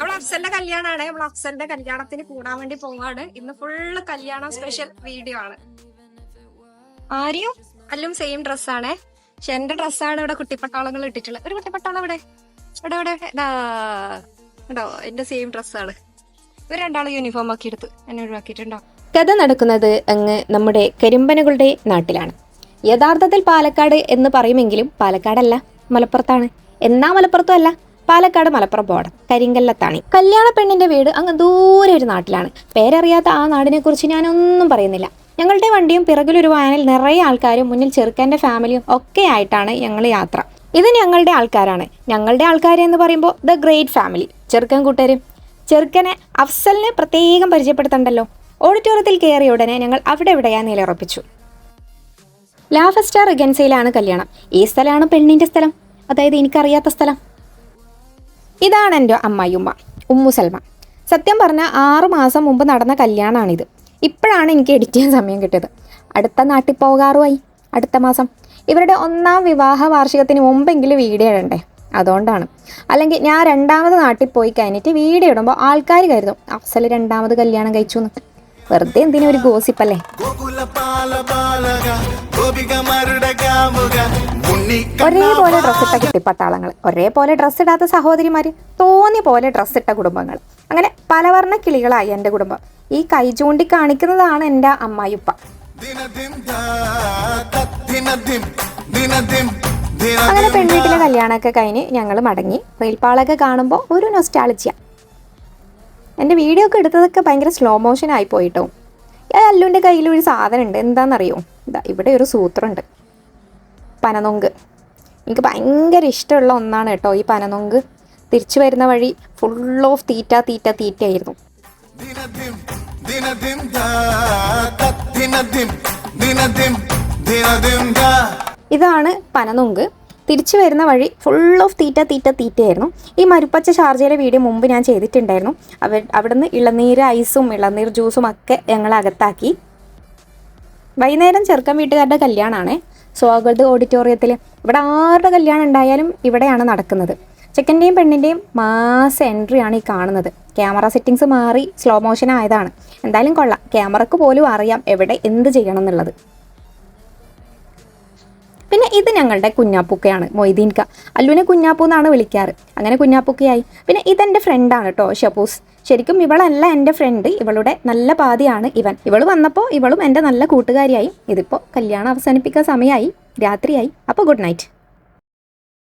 നമ്മൾ കല്യാണാണ്. നമ്മൾ അഫ്സന്റെ കല്യാണത്തിന് കൂടാൻ വേണ്ടി പോവാണ്. ഇന്ന് ഫുള്ള് കല്യാണം സ്പെഷ്യൽ വീഡിയോ ആണ്. ആരെയും അല്ലും സെയിം ഡ്രസ്സാണേ പക്ഷെ എന്റെ ഡ്രസ്സാണ് ഇവിടെ കുട്ടിപ്പട്ടാളങ്ങൾ ഇട്ടിട്ടുള്ളത്. ഒരു കുട്ടിപ്പട്ടാളം ഇവിടെ ഇവിടെ ഇവിടെ ഉണ്ടോ എന്റെ സെയിം ഡ്രസ്സാണ് ഇവർ രണ്ടാളും യൂണിഫോം ആക്കി എടുത്ത് എന്നെ ഒഴിവാക്കിയിട്ടുണ്ടോ? കഥ നടക്കുന്നത് അങ്ങ് നമ്മുടെ കരിമ്പനകളുടെ നാട്ടിലാണ്. യഥാർത്ഥത്തിൽ പാലക്കാട് എന്ന് പറയുമെങ്കിലും പാലക്കാടല്ല മലപ്പുറത്താണ്. എന്നാ മലപ്പുറത്തും അല്ല. പാലക്കാട് മലപ്പുറം ബോർഡർ കരിങ്കല്ലത്താണ് കല്യാണ പെണ്ണിന്റെ വീട് അങ്ങ് ദൂരെ ഒരു നാട്ടിലാണ്. പേരറിയാത്ത ആ നാടിനെ കുറിച്ച് ഞാനൊന്നും പറയുന്നില്ല. ഞങ്ങളുടെ വണ്ടിയും പിറകിലൊരു വാനിൽ നിറയെ ആൾക്കാരും മുന്നിൽ ചെറുക്കന്റെ ഫാമിലിയും ഒക്കെ ആയിട്ടാണ് ഞങ്ങൾ യാത്ര. ഇത് ഞങ്ങളുടെ ആൾക്കാരാണ്. ഞങ്ങളുടെ ആൾക്കാർ എന്ന് പറയുമ്പോൾ ദ ഗ്രേറ്റ് ഫാമിലി. ചെറുക്കൻ കൂട്ടരും ചെറുക്കനെ അഫ്സലിനെ പ്രത്യേകം പരിചയപ്പെടുത്തണ്ടല്ലോ. ഓഡിറ്റോറിയത്തിൽ കയറിയ ഉടനെ ഞങ്ങൾ അവിടെ എവിടെയാ നിലയുറപ്പിച്ചു. ലാഫ സ്റ്റാർ കല്യാണം. ഈ സ്ഥലമാണ് പെണ്ണിന്റെ സ്ഥലം. അതായത് എനിക്കറിയാത്ത സ്ഥലം. ഇതാണ് എന്റെ അമ്മായിയുമ്മ ഉമ്മു സൽമ സത്യം പറഞ്ഞാൽ ആറ് മാസം മുമ്പ് നടന്ന കല്യാണമാണിത് ഇപ്പോഴാണ് എനിക്ക് എഡിറ്റ് ചെയ്യാൻ സമയം കിട്ടിയത്. അടുത്ത നാട്ടിൽ പോകാറുമായി അടുത്ത മാസം. ഇവരുടെ ഒന്നാം വിവാഹ വാർഷികത്തിന് മുമ്പെങ്കിലും വീഡിയോ ഇടണ്ടേ? അതുകൊണ്ടാണ്. അല്ലെങ്കിൽ ഞാൻ രണ്ടാമത് നാട്ടിൽ പോയി കഴിഞ്ഞിട്ട് വീഡിയോ ഇടുമ്പോൾ ആൾക്കാർ കരുതും അഫ്സൽ രണ്ടാമത് കല്യാണം കഴിച്ചു എന്ന് വെറുതെ എന്തിനും ഒരു ഗോസിപ്പല്ലേ? ഒരേപോലെ ഡ്രസ് ഇട്ട കിട്ടിപ്പട്ടാളങ്ങൾ ഒരേപോലെ ഡ്രസ് ഇടാത്ത സഹോദരിമാര്. തോന്നിയ പോലെ ഡ്രസ് ഇട്ട കുടുംബങ്ങൾ അങ്ങനെ പലവർണ കിളികളായി എന്റെ കുടുംബം. ഈ കൈ ചൂണ്ടി കാണിക്കുന്നതാണ് എന്റെ അമ്മായിപ്പ അങ്ങനെ പെൺവീട്ടിലെ കല്യാണമൊക്കെ കഴിഞ്ഞ് ഞങ്ങൾ മടങ്ങി. റെയിൽപ്പാളൊക്കെ കാണുമ്പോൾ ഒരു നൊസ്റ്റാളിച്ചിയാണ് എന്റെ വീഡിയോ ഒക്കെ എടുത്തതൊക്കെ ഭയങ്കര സ്ലോ മോഷൻ ആയി പോയിട്ടോ. ഈ അല്ലുവിന്റെ കയ്യിൽ ഒരു സാധനം ഉണ്ട് എന്താണെന്നറിയോ? ഇതാ ഇവിടെ ഒരു സൂത്രമുണ്ട്. പനനൊങ്ക്. എനിക്ക് ഭയങ്കര ഇഷ്ടമുള്ള ഒന്നാണ് കേട്ടോ ഈ പനനൊങ്ക്. തിരിച്ചു വരുന്ന വഴി ഫുൾ ഓഫ് തീറ്റ തീറ്റ തീറ്റ ആയിരുന്നു. ഇതാണ് പനനൊങ്ക്. തിരിച്ചു വരുന്ന വഴി ഫുൾ ഓഫ് തീറ്റ തീറ്റ തീറ്റയായിരുന്നു. ഈ മരുപ്പച്ച ഷാർജയിലെ വീഡിയോ മുമ്പ് ഞാൻ ചെയ്തിട്ടുണ്ടായിരുന്നു. അവ അവിടുന്ന് ഇളനീര് ഐസും ഇളനീർ ജ്യൂസും ഒക്കെ ഞങ്ങൾ അകത്താക്കി. വൈകുന്നേരം ചെറുക്കൻ വീട്ടുകാരുടെ കല്യാണമാണ് സ്വാഗത് ഓഡിറ്റോറിയത്തിൽ ഇവിടെ ആരുടെ കല്യാണം ഉണ്ടായാലും ഇവിടെയാണ് നടക്കുന്നത്. ചെക്കന്റെയും പെണ്ണിന്റെയും മാസ എൻട്രി ആണ് ഈ കാണുന്നത്. ക്യാമറ സെറ്റിങ്സ് മാറി സ്ലോ മോഷൻ ആയതാണ്. എന്തായാലും കൊള്ളാം. ക്യാമറക്ക് പോലും അറിയാം എവിടെ എന്ത് ചെയ്യണം എന്നുള്ളത്. പിന്നെ ഇത് ഞങ്ങളുടെ കുഞ്ഞാപ്പൂക്കയാണ് മൊയ്തീൻക അല്ലുവിനെ കുഞ്ഞാപ്പൂ എന്നാണ് വിളിക്കാറ്. അങ്ങനെ കുഞ്ഞാപ്പൂക്കയായി. പിന്നെ ഇതെന്റെ ഫ്രണ്ടാണ് കേട്ടോ ഷപ്പൂസ് ശരിക്കും ഇവളല്ല എന്റെ ഫ്രണ്ട് ഇവളുടെ നല്ല പാതിയാണ് ഇവൻ. ഇവൾ വന്നപ്പോൾ ഇവളും എന്റെ നല്ല കൂട്ടുകാരിയായി. ഇതിപ്പോൾ കല്യാണം അവസാനിപ്പിക്കാൻ സമയമായി രാത്രിയായി. അപ്പോൾ ഗുഡ് നൈറ്റ്